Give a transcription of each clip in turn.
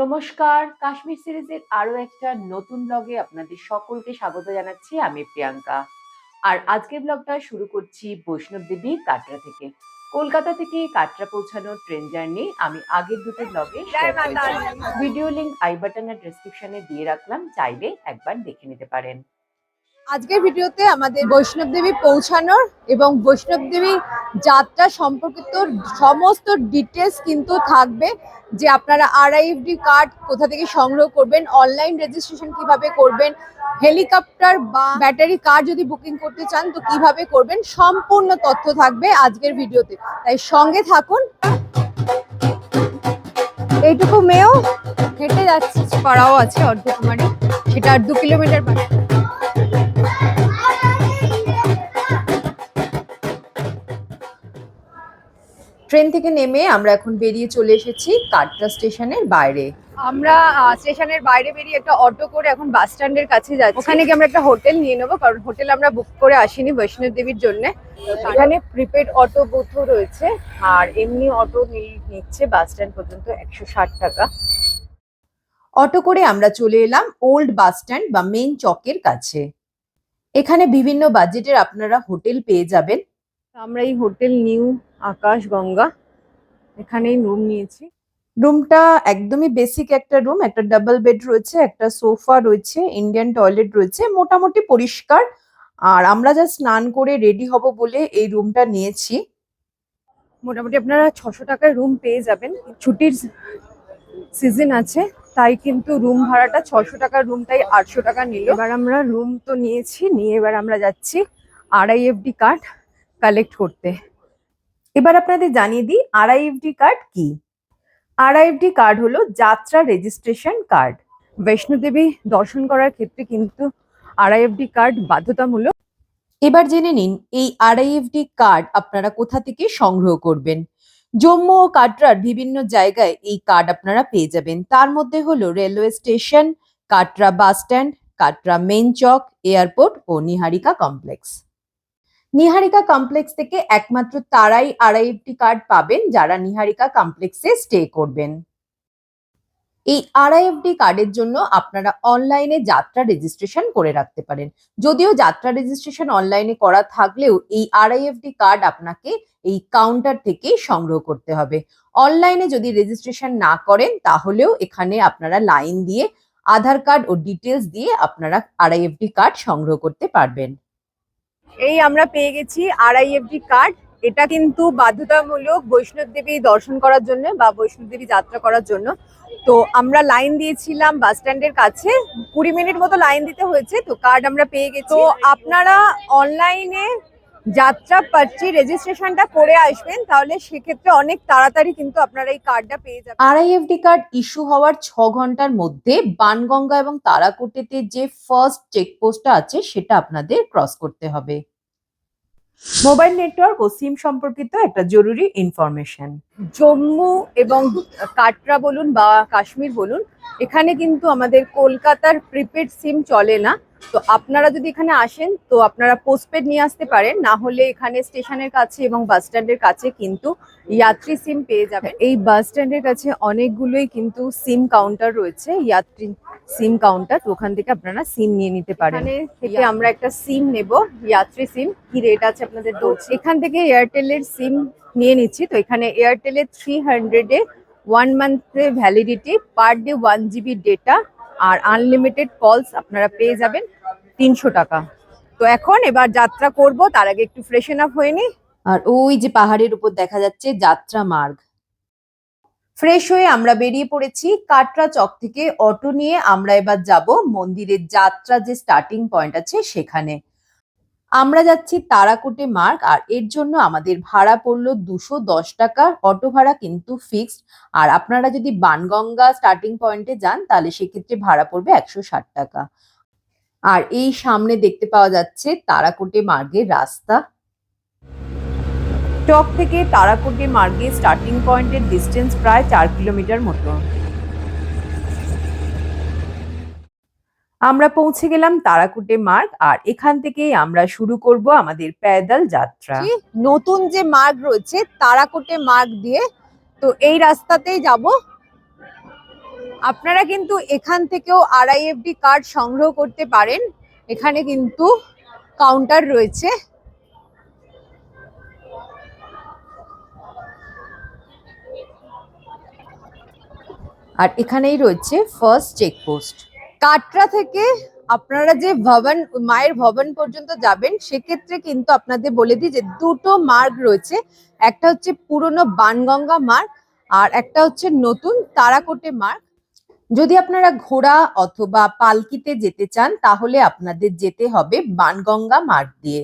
নমস্কার কাশ্মীর সিরিজের আরও একটা নতুন ব্লগে আপনাদের সকলকে স্বাগত জানাচ্ছি আমি প্রিয়াঙ্কা। আর আজকের ব্লগটা শুরু করছি বৈষ্ণব দেবী কাটরা থেকে। কলকাতা থেকে কাটরা পৌঁছানোর ট্রেন জার্নি আমি আগের দুটো ব্লগে ভিডিও লিঙ্ক আই বাটনের ডেসক্রিপশনে দিয়ে রাখলাম চাইলে একবার দেখে নিতে পারেন। আজকের ভিডিওতে আমাদের বৈষ্ণব দেবী পৌঁছানোর এবং বৈষ্ণব দেবী যাত্রা সম্পর্কিত সমস্ত ডিটেলস কিন্তু থাকবে যে আপনারা আরআইএফডি কার্ড কোথা থেকে সংগ্রহ করবেন অনলাইন রেজিস্ট্রেশন কীভাবে করবেন হেলিকপ্টার বা ব্যাটারি কার যদি বুকিং করতে চান তো কীভাবে করবেন, সম্পূর্ণ তথ্য থাকবে আজকের ভিডিওতে। তাই সঙ্গে থাকুন। এইটুকু মেয়েও হেঁটে যাচ্ছে, পাড়াও আছে অর্ধকুমারী, সেটা আর দু কিলোমিটার পাড়া ট্রেন থেকে নেমে আমরা এখন বেরিয়ে চলে এসেছি কাটরা স্টেশনের বাইরে। আমরা স্টেশনের বাইরে বেরিয়ে একটা অটো করে এখন বাস স্ট্যান্ডের কাছে যাচ্ছি। ওখানে গিয়ে আমরা একটা হোটেল নিয়ে নেব কারণ হোটেল আমরা বুক করে আসিনি বৈষ্ণব দেবীর জন্য। এখানে প্রিপেড অটো বুথও রয়েছে আর এমনি অটো নিচ্ছে বাস স্ট্যান্ড পর্যন্ত একশো ষাট টাকা। অটো করে আমরা চলে এলাম ওল্ড বাস স্ট্যান্ড বা মেইন চকের কাছে। এখানে বিভিন্ন বাজেটের আপনারা হোটেল পেয়ে যাবেন। আমরা এই হোটেল নিউ আকাশ গঙ্গা। এখানেই রুম নিয়েছি। রুমটা একদমই বেসিক একটা রুম একটা ডাবল বেড রয়েছে একটা সোফা রয়েছে ইন্ডিয়ান টয়লেট রয়েছে মোটামুটি পরিষ্কার। আর আমরা যা স্নান করে রেডি হব বলে এই রুমটা নিয়েছি। মোটামুটি আপনারা ছশো টাকায় রুম পেয়ে যাবেন। ছুটির সিজন আছে তাই কিন্তু রুম ভাড়াটা ছশো টাকার রুমটাই আটশো টাকা নিল। এবার আমরা রুম তো নিয়েছি নিয়ে এবার আমরা যাচ্ছি আরআইএফডি কার্ড কালেক্ট করতে। এবার আপনাদের জানিয়ে দিই আরআইএফডি কার্ড কি? আরআইএফডি কার্ড হলো যাত্রা রেজিস্ট্রেশন কার্ড। বৈষ্ণোদেবী দর্শন করার ক্ষেত্রে কিন্তু আরআইএফডি কার্ড বাধ্যতামূলক। এবার জেনে নিন, এই আরআইএফডি কার্ড আপনারা কোথা থেকে সংগ্রহ করবেন? জম্মু ও কাটরার বিভিন্ন জায়গায় এই কার্ড আপনারা পেয়ে যাবেন। তার মধ্যে হলো railway station, Katra bus stand, Katra main চক, এয়ারপোর্ট ও নিহারিকা কমপ্লেক্স। নিহারিকা কমপ্লেক্স থেকে একমাত্র তারাই আরআইএফটি কার্ড পাবেন যারা নিহারিকা কমপ্লেক্সে স্টে করবেন। এই আরআইএফডি কার্ডের জন্য আপনারা অনলাইনে যাত্রা রেজিস্ট্রেশন করে রাখতে পারেন। যদিও যাত্রা রেজিস্ট্রেশন অনলাইনে করা থাকলেও এই আরআইএফডি কার্ড আপনাকে এই কাউন্টার থেকে সংগ্রহ করতে হবে। অনলাইনে যদি রেজিস্ট্রেশন না করেন, তাহলেও এখানে আপনারা লাইন দিয়ে আধার কার্ড ও ডিটেলস দিয়ে আপনারা আরআইএফডি কার্ড সংগ্রহ করতে পারবেন। এই আমরা পেয়ে গেছি আরআইএফডি কার্ড এটা কিন্তু বাধ্যতামূলক বৈষ্ণব দেবী দর্শন করার জন্য বা বৈষ্ণব দেবী যাত্রা করার জন্য। তো আমরা লাইন দিয়েছিলাম বাস স্ট্যান্ডের কাছে। কুড়ি মিনিট মতো লাইন দিতে হয়েছে, তো কার্ড আমরা পেয়ে গেছি। তো আপনারা অনলাইনে যাত্রা পার্চি রেজিস্ট্রেশনটা করে আসবেন তাহলে সেক্ষেত্রে অনেক তাড়াতাড়ি কিন্তু আপনারা এই কার্ডটা পেয়ে যাবেন। আরআইএফডি কার্ড ইস্যু হওয়ার ছ ঘণ্টার মধ্যে বানগঙ্গা এবং তারাকোটেতে যে ফার্স্ট চেকপোস্টটা আছে সেটা আপনাদের ক্রস করতে হবে। মোবাইল নেটওয়ার্ক ও সিম সম্পর্কিত একটা জরুরি ইনফরমেশন জম্মু এবং কাটরা বলুন বা কাশ্মীর বলুন এখানে কিন্তু আমাদের কলকাতার প্রিপেড সিম চলে না। তো আপনারা যদি এখানে আসেন তো আপনারা পোস্টপেড নিয়ে আসতে পারেন না হলে এখানে স্টেশনের কাছে এবং বাস স্ট্যান্ডের কাছে কিন্তু যাত্রী সিম পেয়ে যাবেন। এই বাস স্ট্যান্ডের কাছে অনেকগুলোই কিন্তু সিম কাউন্টার রয়েছে যাত্রী সিম কাউন্টার তো ওখান থেকে আপনারা সিম নিয়ে নিতে পারেন। এখানে থেকে আমরা একটা সিম নেব যাত্রী সিম কি রেট আছে আপনাদের এখান থেকে এয়ারটেলের সিম নিয়ে নিচ্ছি তো এখানে এয়ারটেলের থ্রি হান্ড্রেডে one মান্থে validity per day one GB data আর আনলিমিটেড কলস আপনারা পেয়ে যাবেন তিনশো টাকা। তো এখন এবার যাত্রা করব, তার আগে একটু ফ্রেশন আপ হয়ে নি। আর ওই যে পাহাড়ের উপর দেখা যাচ্ছে যাত্রা মার্গ। ফ্রেশ হয়ে আমরা বেরিয়ে পড়েছি কাটরা চক থেকে অটো নিয়ে। আমরা এবার যাব মন্দিরের যাত্রা যে স্টার্টিং পয়েন্ট আছে সেখানে। আমরা যাচ্ছি তারাকোটে মার্গ আর এর জন্য আমাদের ভাড়া পড়ল দুশো দশ টাকা। অটো ভাড়া কিন্তু ফিক্সড, আর আপনারা যদি বানগঙ্গা স্টার্টিং পয়েন্টে যান, তাহলে সেক্ষেত্রে ভাড়া পড়বে একশো ষাট টাকা। আর এই সামনে দেখতে পাওয়া যাচ্ছে তারাকোটে মার্গের রাস্তা। টক থেকে তারাকোটে মার্গে স্টার্টিং পয়েন্টের ডিস্টেন্স প্রায় চার কিলোমিটার মতো। আমরা পৌঁছে গেলাম তারাকুটে মার্গ, আর এখান থেকেই আমরা শুরু করব আমাদের প্যাদাল যাত্রা। নতুন যে মার্গ রয়েছে, তারাকুটে মার্গ দিয়ে, তো এই রাস্তাতেই যাব। আপনারা কিন্তু এখান থেকেও আরআইএফডি কার্ড সংগ্রহ করতে পারেন। এখানে কিন্তু কাউন্টার রয়েছে। আর এখানেই রয়েছে ফার্স্ট চেকপোস্ট। কাটরা থেকে আপনারা যে ভবন, মায়ের ভবন পর্যন্ত যাবেন, সেক্ষেত্রে কিন্তু আপনাদের বলে দিই যে দুটো মার্গ রয়েছে। একটা হচ্ছে পুরনো বানগঙ্গা মার্গ আর একটা হচ্ছে নতুন তারাকোটে মার্গ। যদি আপনারা ঘোড়া অথবা পালকিতে যেতে চান, তাহলে আপনাদের যেতে হবে বানগঙ্গা মার্গ দিয়ে।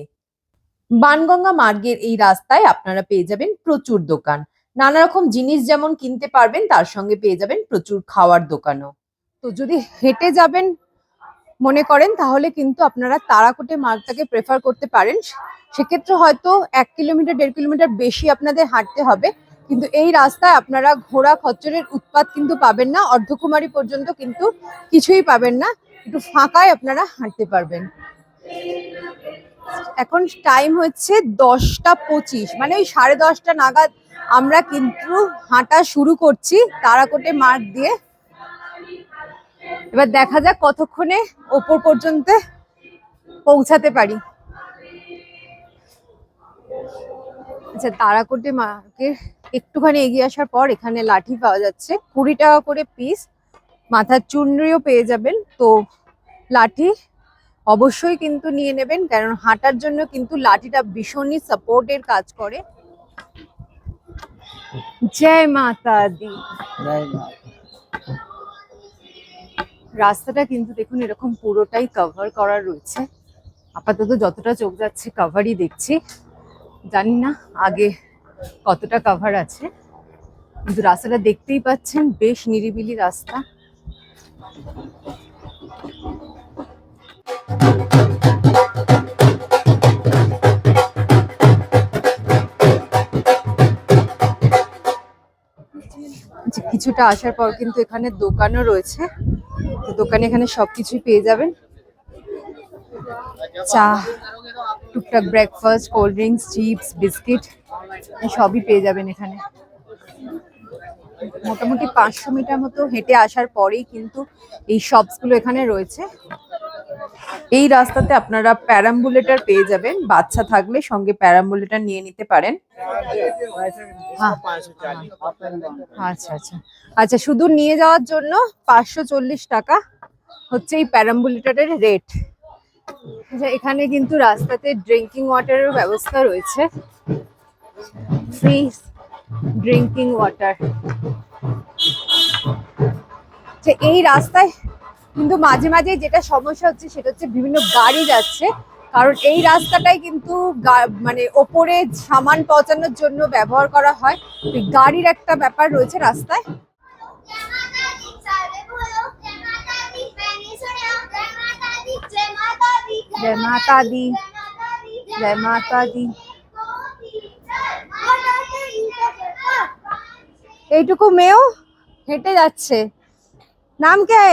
বানগঙ্গা মার্গের এই রাস্তায় আপনারা পেয়ে যাবেন প্রচুর দোকান। নানা রকম জিনিস যেমন কিনতে পারবেন, তার সঙ্গে পেয়ে যাবেন প্রচুর খাওয়ার দোকানও। তো যদি হেঁটে যাবেন মনে করেন, তাহলে কিন্তু আপনারা তারাকোটে মার্গটাকে প্রেফার করতে পারেন। সেক্ষেত্রে হয়তো এক কিলোমিটার, দেড় কিলোমিটার বেশি আপনাদের হাঁটতে হবে। কিন্তু এই রাস্তায় আপনারা ঘোড়া, খচ্চরের উৎপাত কিন্তু পাবেন না। অর্ধকুমারী পর্যন্ত কিন্তু কিছুই পাবেন না। একটু ফাঁকায় আপনারা হাঁটতে পারবেন। এখন টাইম হচ্ছে দশটা পঁচিশ। মানে ওই সাড়ে দশটা নাগাদ আমরা কিন্তু হাঁটা শুরু করছি তারাকোটে মার্গ দিয়ে। এবার দেখা যাক কতক্ষণে ওপর পর্যন্ত পৌঁছাতে পারি। আচ্ছা তারাকোটে মাকে একটুখানি এগিয়ে আসার পর এখানে লাঠি পাওয়া যাচ্ছে। কুড়ি টাকা করে পিস মাথার চুনরিও পেয়ে যাবেন। তো লাঠি অবশ্যই কিন্তু নিয়ে নেবেন, কারণ হাঁটার জন্য কিন্তু লাঠিটা ভীষণই সাপোর্টের কাজ করে। জয় মাতা দি রাস্তাটা কিন্তু দেখুন এরকম পুরোটাই কভার করা রয়েছে। আপাতত যতটা চোখ যাচ্ছে কভারই দেখছি। জানি না আগে কতটা কভার আছে। কিন্তু রাস্তাটা দেখতেই পাচ্ছেন, বেশ নিরিবিলি রাস্তা। কিছুটা আসার পর কিন্তু এখানে দোকানও রয়েছে। তো দোকানে এখানে সব কিছুই পেয়ে যাবেন। চা, টুকটাক breakfast cold drinks chips biscuit সবই পেয়ে যাবেন এখানে। মোটামুটি পাঁচশো মিটার মতো হেঁটে আসার পরেই কিন্তু এই শপসগুলো এখানে রয়েছে। এই রাস্তাতে আপনারা প্যারাম্বুলেটার পেয়ে যাবেন। বাচ্চা থাকলে সঙ্গে প্যারাম্বুলেটার নিয়ে নিতে পারেন। আচ্ছা আচ্ছা। আচ্ছা শুধু নিয়ে যাওয়ার জন্য পাঁচশো চল্লিশ টাকা হচ্ছে এই প্যারাম্বুলেটারের রেট। আচ্ছা এখানে কিন্তু রাস্তাতে ড্রিঙ্কিং ওয়াটারের ব্যবস্থা রয়েছে। Free drinking water. আচ্ছা এই রাস্তায় কিন্তু মাঝে মাঝে যেটা সমস্যা হচ্ছে সেটা হচ্ছে বিভিন্ন গাড়ি যাচ্ছে। কারণ এই রাস্তাটাই কিন্তু মানে ওপরে সামান পৌঁছানোর জন্য ব্যবহার করা হয়। গাড়ির একটা ব্যাপার রয়েছে রাস্তায়। এইটুকু মেয়েও হেঁটে যাচ্ছে। নাম কে?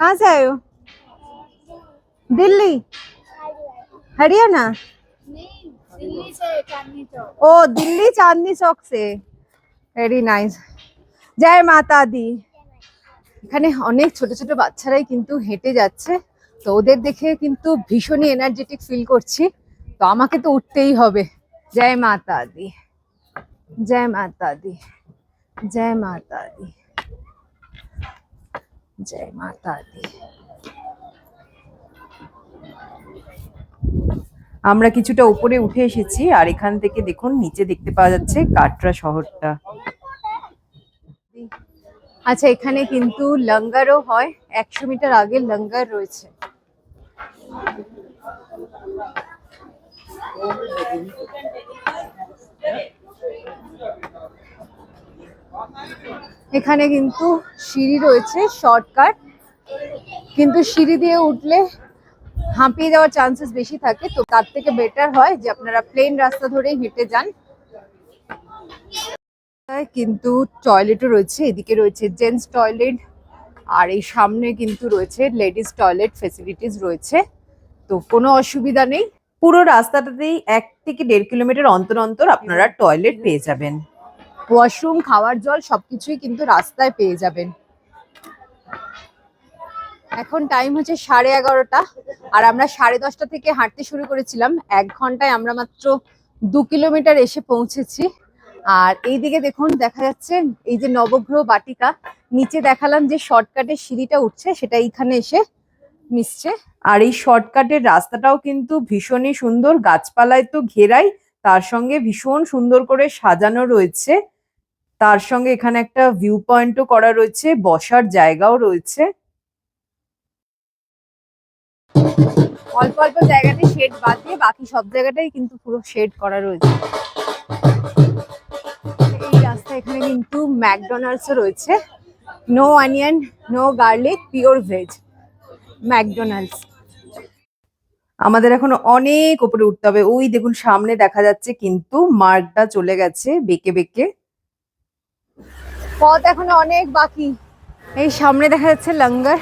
कहाँ से आए हो दिल्ली हरियाणा दिल्ली से चांदनी चौक ओ दिल्ली चांदनी चौक से ভেরি নাইস জয় মাতা দি এখানে অনেক ছোট ছোট বাচ্চারাই কিন্তু হেঁটে যাচ্ছে তো ওদের দেখে কিন্তু ভীষণই এনার্জেটিক ফিল করছি তো আমাকে তো উঠতেই হবে জয় মাতা দি জয় মাতা দি জয় মাতা দি জয় মাতা দি আমরা কিছুটা উপরে উঠে এসেছি আর এখান থেকে দেখুন, নিচে দেখতে পাওয়া যাচ্ছে কাটরা শহরটা। আচ্ছা এখানে কিন্তু লঙ্গারও হয়। একশো মিটার আগে লঙ্গার রয়েছে। এখানে কিন্তু সিঁড়ি রয়েছে শর্টকাট কিন্তু সিঁড়ি দিয়ে উঠলে হাঁপিয়ে যাওয়ার চান্সেস বেশি থাকে, তো তার থেকে বেটার হয় যে আপনারা প্লেন রাস্তা ধরেই হেঁটে যান। কিন্তু টয়লেটও রয়েছে, এদিকে রয়েছে জেন্টস টয়লেট আর এই সামনে কিন্তু রয়েছে লেডিস টয়লেট ফেসিলিটিস রয়েছে, তো কোনো অসুবিধা নেই। পুরো রাস্তাটাতেই এক থেকে দেড় কিলোমিটার অন্তর অন্তর আপনারা টয়লেট পেয়ে যাবেন। ওয়াশরুম, খাওয়ার জল, সবকিছুই কিন্তু রাস্তায় পেয়ে যাবেন। এখন টাইম হচ্ছে সাড়ে এগারোটা, আর আমরা সাড়ে দশটা থেকে হাঁটতে শুরু করেছিলাম। এক ঘন্টায় আমরা মাত্র দু কিলোমিটার এসে পৌঁছেছি। আর এইদিকে দেখুন, দেখা যাচ্ছে এই যে নবগ্রহ বাটিকা, নিচে দেখালাম যে শর্টকাটের সিঁড়িটা উঠছে, সেটা এইখানে এসে মিশছে। আর এই শর্টকাটের রাস্তাটাও কিন্তু ভীষণই সুন্দর, গাছপালায় তো ঘেরাই, তার সঙ্গে ভীষণ সুন্দর করে সাজানো রয়েছে। তার সঙ্গে এখানে একটা ভিউ পয়েন্টও করা রয়েছে, বসার জায়গাও রয়েছে। অল্প অল্প জায়গাতে শেড বাদ দিয়ে বাকি সব জায়গাটাই কিন্তু পুরো শেড করা রয়েছে। এই রাস্তা এখানে কিন্তু ম্যাকডোনাল্ডসও রয়েছে। No onion no garlic pure veg McDonald's. আমাদের এখন অনেক উপরে উঠতে হবে। ওই দেখুন, সামনে দেখা যাচ্ছে কিন্তু মার্গটা চলে গেছে বেঁকে বেঁকে। পথ এখনও অনেক বাকি। এই সামনে দেখা যাচ্ছে লঙ্গার।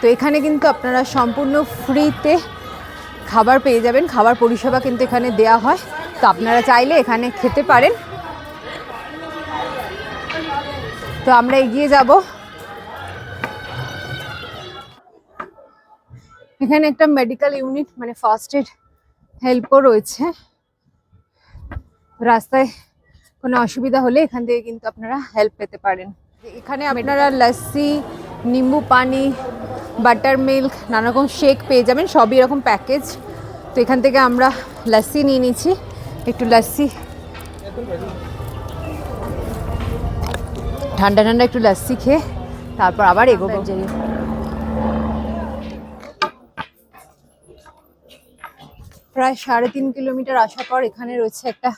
তো এখানে কিন্তু আপনারা সম্পূর্ণ ফ্রিতে খাবার পেয়ে যাবেন। খাবার পরিষেবা কিন্তু এখানে দেয়া হয়। তো আপনারা চাইলে এখানে খেতে পারেন। তো আমরা এগিয়ে যাব। এখানে একটা মেডিকেল ইউনিট মানে ফার্স্ট এড হেল্পও রয়েছে। রাস্তায় কোনো অসুবিধা হলে এখান থেকে কিন্তু আপনারা হেল্প পেতে পারেন। এখানে আপনারা লস্যি, নিম্বু পানি বাটার মিল্ক নানা রকম শেক পেয়ে যাবেন, সবই এরকম প্যাকেজ তো এখান থেকে আমরা লস্যি নিয়ে নিচ্ছি। একটু লস্যি। ঠান্ডা ঠান্ডা একটু লস্যি খেয়ে তারপর আবার এগোবো। প্রায় সাড়ে তিন কিলোমিটার আসার পর এখানে রয়েছে একটা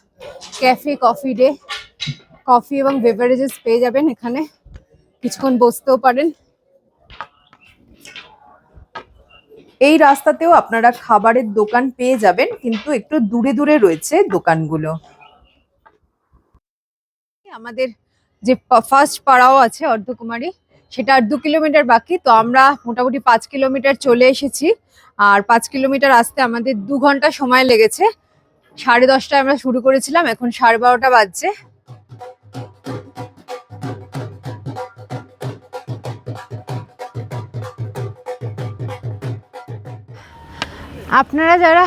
ক্যাফে কফি ডে কফি এবং বেভারেজেস পেয়ে যাবেন এখানে। কিছুক্ষণ বসতেও পারেন। এই রাস্তাতেও আপনারা খাবারের দোকান পেয়ে যাবেন, কিন্তু একটু দূরে দূরে রয়েছে দোকানগুলো। আমাদের যে ফার্স্ট পাড়াও আছে অর্ধকুমারী সেটা আর দু কিলোমিটার বাকি, তো আমরা মোটামুটি পাঁচ কিলোমিটার চলে এসেছি। আর পাঁচ কিলোমিটার আসতে আমাদের দু ঘণ্টা সময় লেগেছে। সাড়ে দশটায় আমরা শুরু করেছিলাম, এখন সাড়ে বারোটা বাজছে। আপনারা যারা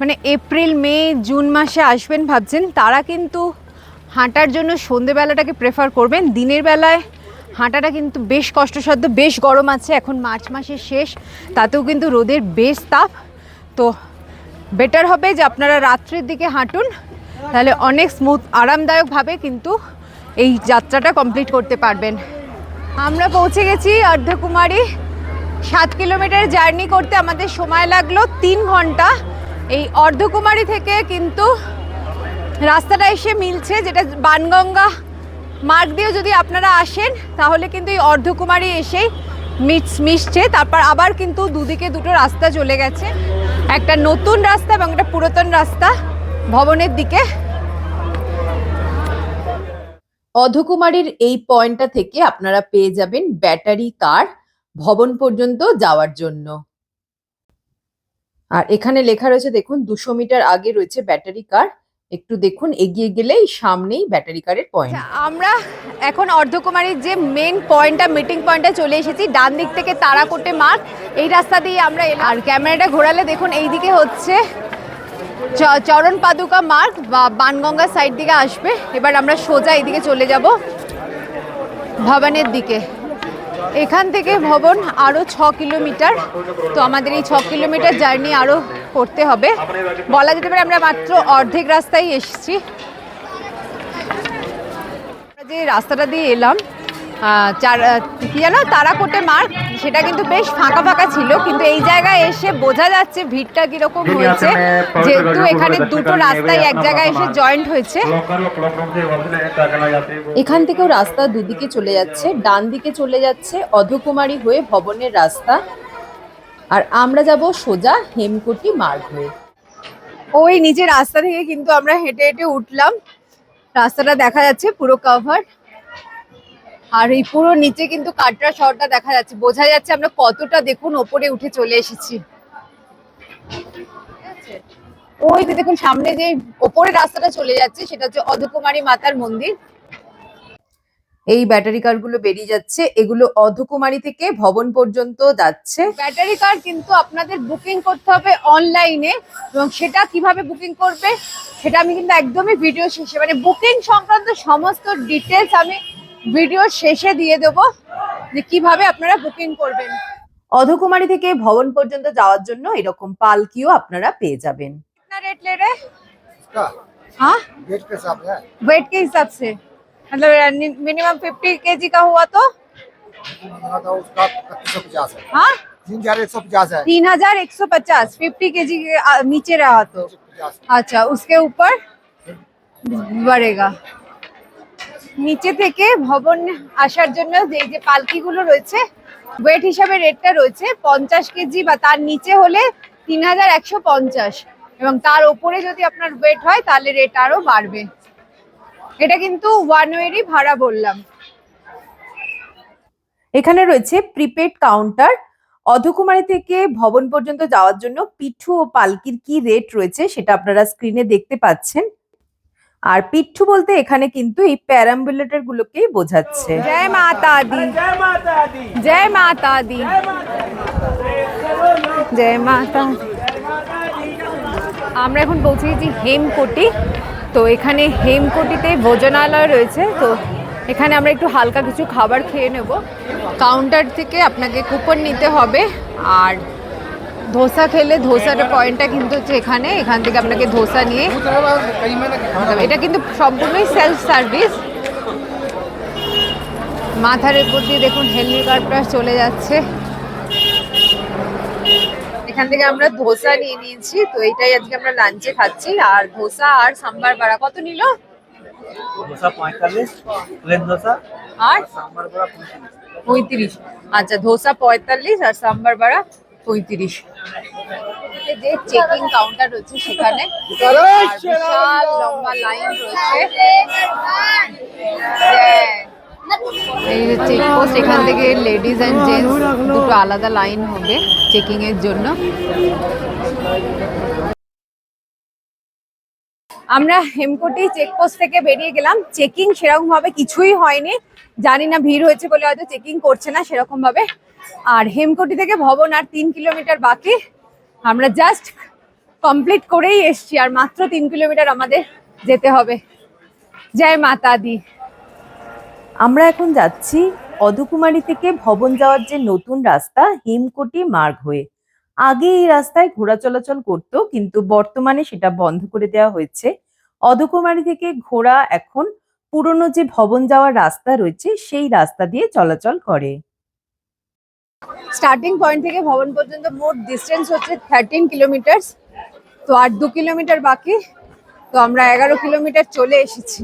মানে এপ্রিল, মে, জুন মাসে আসবেন ভাবছেন, তারা কিন্তু হাঁটার জন্য সন্ধেবেলাটাকে প্রেফার করবেন। দিনের বেলায় হাঁটাটা কিন্তু বেশ কষ্টসাধ্য, বেশ গরম আছে, এখন মার্চ মাসের শেষ, তাতেও কিন্তু রোদের বেশ তাপ। তো বেটার হবে যে আপনারা রাত্রের দিকে হাঁটুন, তাহলে অনেক স্মুথ আরামদায়কভাবে কিন্তু এই যাত্রাটা কমপ্লিট করতে পারবেন। আমরা পৌঁছে গেছি অর্ধকুমারী, সাত কিলোমিটার জার্নি করতে আমাদের সময় লাগল তিন ঘণ্টা। এই অর্ধকুমারী থেকে কিন্তু রাস্তাটা এসে মিলছে, যেটা বানগঙ্গা মার্গ দিয়ে যদি আপনারা আসেন, তাহলে কিন্তু এই অর্ধকুমারী এসেই মিস মিশছে। তারপর আবার কিন্তু দুদিকে দুটো রাস্তা চলে গেছে। একটা নতুন রাস্তা এবং একটা পুরাতন রাস্তা ভবনের দিকে। অধকুমারীর এই পয়েন্টটা থেকে আপনারা পেয়ে যাবেন ব্যাটারি, কার, ভবন পর্যন্ত যাওয়ার জন্য। আর এখানে লেখা রয়েছে, দেখুন, দুশো মিটার আগে রয়েছে ব্যাটারি, কার। একটু দেখুন, এগিয়ে গেলেই সামনেই ব্যাটারি কারের পয়েন্ট আমরা এখন অর্ধকুমারীর যে মেন পয়েন্টটা মিটিং পয়েন্টে চলে এসেছি, ডান দিক থেকে তারাকোটে মার্গ এই রাস্তা দিয়ে আমরা। আর ক্যামেরাটা ঘোরালে দেখুন, এইদিকে হচ্ছে চ- চরণ পাদুকা মার্গ বা বানগঙ্গা সাইড দিকে আসবে। এবার আমরা সোজা এইদিকে চলে যাব ভবানের দিকে। এখান থেকে ভবন আরও ছ কিলোমিটার। তো আমাদের এই ছ কিলোমিটার জার্নি আরও করতে হবে। বলা যেতে পারে আমরা মাত্র অর্ধেক রাস্তায় এসেছি। যে রাস্তাটা দিয়ে এলাম চার কি জানো তারাকোটে মার্গ সেটা কিন্তু বেশ ফাঁকা ফাঁকা ছিল কিন্তু এই জায়গায় এসে বোঝা যাচ্ছে ভিড়টা কীরকম হয়েছে। যেহেতু এখানে দুটো রাস্তায় এক জায়গায় এসে জয়েন্ট হয়েছে। এখান থেকেও রাস্তা দুদিকে চলে যাচ্ছে ডান দিকে চলে যাচ্ছে অধকুমারী হয়ে ভবনের রাস্তা। আর আমরা যাব সোজা হেমকোটি মার্গ হয়ে। ওই নিচে রাস্তা থেকে কিন্তু আমরা হেঁটে হেঁটে উঠলাম। রাস্তাটা দেখা যাচ্ছে পুরো কভার আর এই পুরো নিচে কিন্তু কাটরা শহরটা দেখা যাচ্ছে। বোঝা যাচ্ছে আমরা কতটা দেখুন ওপরে উঠে চলে এসেছি। ওই যে দেখুন, সামনে যে ওপরে রাস্তাটা চলে যাচ্ছে, সেটা হচ্ছে অধকুমারী মাতার মন্দির। এই ব্যাটারি কারগুলো বেরিয়ে যাচ্ছে। এগুলো অধকুমারী থেকে ভবন পর্যন্ত যাচ্ছে। ব্যাটারি কার কিন্তু আপনাদের বুকিং করতে হবে অনলাইনে এবং সেটা কীভাবে বুকিং করবে, সেটা আমি কিন্তু একদমই ভিডিও শেষে মানে বুকিং সংক্রান্ত সমস্ত ডিটেলস আমি ভিডিও শেষে দিয়ে দেবো যে কিভাবে আপনারা বুকিং করবেন অধকুমারী থেকে ভবন পর্যন্ত যাওয়ার জন্য এরকম পালকিও আপনারা পেয়ে যাবেন कितना रेट ले रहे इसका हाँ वेट के हिसाब से वेट के हिसाब से मतलब मिनिमम फिफ्टी के जी का हुआ तो बना था उसका इकतीस सौ पचास है हाँ तीन हजार एक सौ पचास है तीन हजार एक सौ पचास फिफ्टी के जी नीचे रहा तो पचास আচ্ছা उसके ऊपर বাড়েগা নিচে থেকে ভবন আসার জন্য যে যে পালকিগুলো রয়েছে, ওয়েট হিসাবে রেটটা রয়েছে পঞ্চাশ কেজি বা তার নিচে হলে তিন হাজার একশো পঞ্চাশ। এবং তার ওপরে যদি আপনার ওয়েট হয়, তাহলে রেট আরও বাড়বে। এটা কিন্তু ওয়ান ওয়েরই ভাড়া বললাম। এখানে রয়েছে প্রিপেড কাউন্টার অধকুমারী থেকে ভবন পর্যন্ত যাওয়ার জন্য পিঠু ও পালকির কি রেট রয়েছে, সেটা আপনারা স্ক্রিনে দেখতে পাচ্ছেন। আর পিঠু বলতে এখানে কিন্তু এই প্যারাম্বুলেটর গুলোকেই বোঝাচ্ছে। জয় মাতা দি। জয় মাতা দি। জয় মাতা দি। আমরা এখন পৌঁছে গেছি হেমকোটি। তো এখানে হেমকোটিতে ভোজনালয় রয়েছে। তো এখানে আমরা একটু হালকা কিছু খাবার খেয়ে নেব। কাউন্টার থেকে আপনাকে কুপন নিতে হবে। আর ধোসা খেলে ধোসাটা পয়েন্টটা কিন্তু হচ্ছে এখানে এখান থেকে আপনাকে ধোসা নিয়ে এটা কিন্তু সম্পূর্ণই সেলফ সার্ভিস মাথার উপর দিয়ে দেখুন হেলিকপ্টার চলে যাচ্ছে। এখান থেকে আমরা ধোসা নিয়ে নিয়েছি তো এইটাই আজকে আমরা লাঞ্চে খাচ্ছি। আর ধোসা আর সাম্বার বাড়া কত নিল? ধোসা পঁয়তাল্লিশ প্লেন ধোসা। আর? সাম্বার বড়া পঁয়ত্রিশ। আচ্ছা ধোসা পঁয়তাল্লিশ আর সাম্বার বাড়া পঁয়ত্রিশ। যে চেকিং কাউন্টার রয়েছে সেখানে বিশাল লম্বা লাইন রয়েছে। এই যে চেক এখান থেকে লেডিস অ্যান্ড জেন্টস দুটো আলাদা লাইন হবে চেকিং এর জন্য। আমরা হেমকোটি চেকপোস্ট থেকে বেরিয়ে গেলাম। চেকিং সেরকম ভাবে কিছুই হয়নি। জানি না ভিড় হয়েছে বলে হয়তো চেকিং করছে না সেরকম ভাবে আর হেমকোটি থেকে ভবন আর তিন কিলোমিটার বাকি। আমরা জাস্ট কমপ্লিট করেই এসছি, আর মাত্র তিন কিলোমিটার আমাদের যেতে হবে। জয় মাতা দি। আমরা এখন যাচ্ছি অধকুমারী থেকে ভবন যাওয়ার যে নতুন রাস্তা, হেমকোটি মার্গ হয়ে। আগে এই রাস্তায় ঘোড়া চলাচল করতো, কিন্তু বর্তমানে সেটা বন্ধ করে দেওয়া হয়েছে। অধকুমারী থেকে ঘোড়া এখন পুরনো যে ভবন যাওয়ার রাস্তা রয়েছে, সেই রাস্তা দিয়ে চলাচল করে। স্টার্টিং পয়েন্ট থেকে ভবন পর্যন্ত মোট ডিস্টেন্স হচ্ছে থার্টিন কিলোমিটার্স তো আর দু কিলোমিটার বাকি, তো আমরা এগারো কিলোমিটার চলে এসেছি।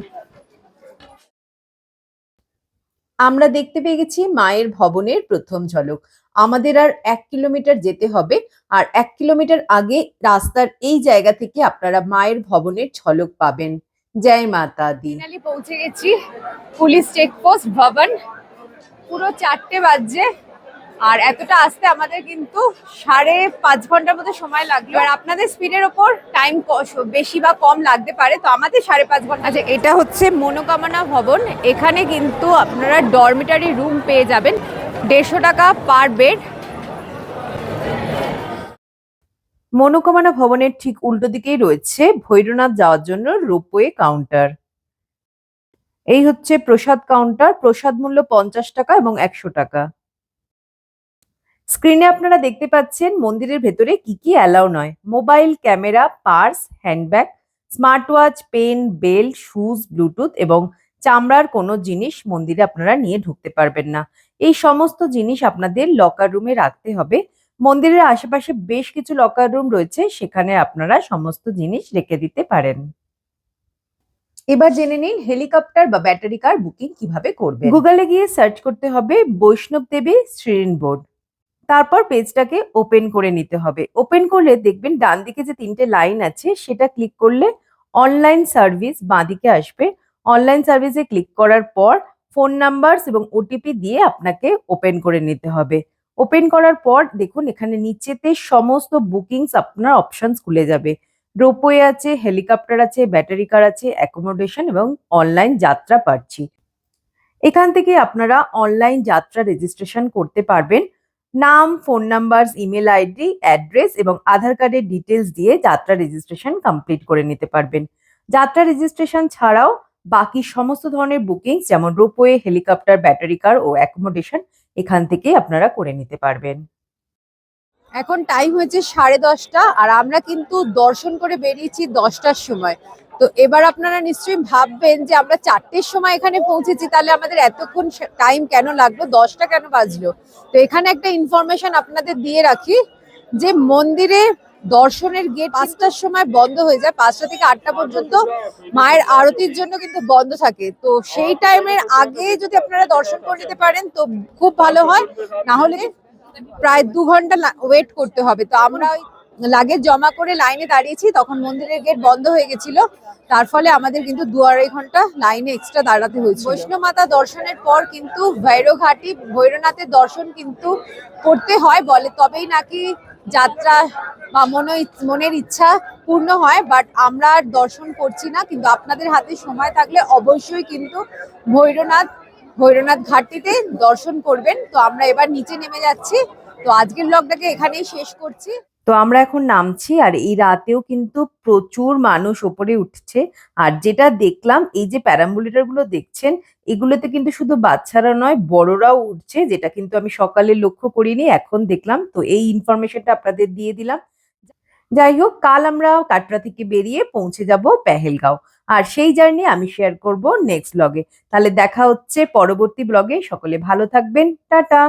আমরা দেখতে পেয়ে গেছি মায়ের ভবনের প্রথম ঝলক। আমাদের আর এক কিলোমিটার যেতে হবে, আর এক কিলোমিটার আগে রাস্তার এই জায়গা থেকে আপনারা মায়ের ভবনের ঝলক পাবেন। জয় মাতা দি। পৌঁছে গেছি পুলিশ চেকপোস্ট ভবন। পুরো চারটে বাজছে। আর এতটা আসতে আমাদের কিন্তু সাড়ে পাঁচ ঘণ্টার মতো সময় লাগল। আর আপনাদের স্পিডের ওপর টাইম বেশি বা কম লাগতে পারে, তো আমাদের সাড়ে পাঁচ ঘণ্টা আচ্ছা এটা হচ্ছে মনোকামনা ভবন। এখানে কিন্তু আপনারা ডরমিটারি রুম পেয়ে যাবেন। দেড়শো টাকা পার বেড মনোকামনা ভবনের ঠিক উল্টো দিকেই রয়েছে ভৈরনাথ যাওয়ার জন্য রোপওয়ে কাউন্টার এই হচ্ছে প্রসাদ কাউন্টার প্রসাদ মূল্য পঞ্চাশ টাকা এবং একশো টাকা। স্ক্রিনে আপনারা দেখতে পাচ্ছেন মন্দিরের ভেতরে কি কি অ্যালাউ নয়। Mobile camera purse handbag smart watch pen belt shoes Bluetooth এবং চামড়ার কোনো জিনিস মন্দিরে আপনারা নিয়ে ঢুকতে পারবেন না। এই সমস্ত জিনিস আপনাদের লকার রুমে রাখতে হবে। মন্দিরের আশেপাশে বেশ কিছু লকার রুম রয়েছে, সেখানে আপনারা সমস্ত জিনিস রেখে দিতে পারেন। এবার জেনে নিন হেলিকপ্টার বা ব্যাটারি কার বুকিং কীভাবে করবেন। গুগলে গিয়ে সার্চ করতে হবে বৈষ্ণব দেবী শ্রীন বোর্ড তারপর পেজটাকে ওপেন করে নিতে হবে। ওপেন করলে দেখবেন ডান দিকে যে তিনটে লাইন আছে, সেটা ক্লিক করলে অনলাইন সার্ভিস বাঁদিকে আসবে। অনলাইন সার্ভিসে ক্লিক করার পর ফোন নাম্বারস এবং ওটিপি দিয়ে আপনাকে ওপেন করে নিতে হবে। ওপেন করার পর দেখুন এখানে নিচেতে সমস্ত বুকিংস আপনার অপশনস খুলে যাবে। রোপওয়ে আছে হেলিকপ্টার আছে ব্যাটারি কার আছে অ্যাকোমোডেশন এবং অনলাইন যাত্রা পাচ্ছি। এখান থেকে আপনারা অনলাইন যাত্রা রেজিস্ট্রেশন করতে পারবেন। নাম, phone number email ID, address এবং আধার কার্ডের ডিটেলস দিয়ে যাত্রা রেজিস্ট্রেশন কমপ্লিট করে নিতে পারবেন। যাত্রা রেজিস্ট্রেশন ছাড়াও বাকি সমস্ত ধরনের বুকিং যেমন রোপওয়ে, হেলিকপ্টার, ব্যাটারি কার ও অ্যাকোমোডেশন এখান থেকে আপনারা করে নিতে পারবেন। এখন টাইম হয়েছে সাড়ে দশটা আর আমরা কিন্তু দর্শন করে বেরিয়েছি দশটার সময়। তো এবার আপনারা নিশ্চয়ই ভাববেন যে আমরা চারটের সময় এখানে পৌঁছেছি, তাহলে আমাদের এতক্ষণ টাইম কেন লাগল? দশটা কেন বাজলো? তো এখানে একটা ইনফরমেশন আপনাদের দিয়ে রাখি যে মন্দিরে দর্শনের গেট পাঁচটার সময় বন্ধ হয়ে যায়, পাঁচটা থেকে আটটা পর্যন্ত মায়ের আরতির জন্য কিন্তু বন্ধ থাকে। তো সেই টাইমের আগে যদি আপনারা দর্শন করে নিতে পারেন, তো খুব ভালো হয়। না হলে প্রায় দু ঘণ্টা ওয়েট করতে হবে। তো আমরা ওই লাগেজ জমা করে লাইনে দাঁড়িয়েছি, তখন মন্দিরের গেট বন্ধ হয়ে গেছিল। তার ফলে আমাদের কিন্তু দু আড়াই ঘণ্টা লাইনে এক্সট্রা দাঁড়াতে হয়েছে বৈষ্ণব মাতা দর্শনের পর কিন্তু ভৈরঘাটি ভৈরনাথের দর্শন কিন্তু করতে হয় বলে, তবেই নাকি যাত্রা বা মনো মনের ইচ্ছা পূর্ণ হয় বাট আমরা আর দর্শন করছি না, কিন্তু আপনাদের হাতে সময় থাকলে অবশ্যই কিন্তু ভৈরনাথ ভৈরনাথ ঘাটটিতে দর্শন করবেন। তো আমরা এবার নিচে নেমে যাচ্ছি। তো আজকের ব্লগটাকে এখানেই শেষ করছি। তো আমরা এখন নামছি আর এই রাতেও কিন্তু প্রচুর মানুষ ওপরে উঠছে। আর যেটা দেখলাম, এই যে প্যারাম্বুলেটারগুলো দেখছেন, এগুলোতে কিন্তু শুধু বাচ্চারা নয়, বড়রাও উঠছে, যেটা কিন্তু আমি সকালে লক্ষ্য করিনি, এখন দেখলাম। তো এই ইনফরমেশনটা আপনাদের দিয়ে দিলাম। যাই হোক, কাল আমরা কাটরা থেকে বেরিয়ে পৌঁছে যাব পেহেলগাঁও। আর সেই জার্নি আমি শেয়ার করব নেক্সট ব্লগে তাহলে দেখা হচ্ছে পরবর্তী ব্লগে সকলে ভালো থাকবেন। টাটা!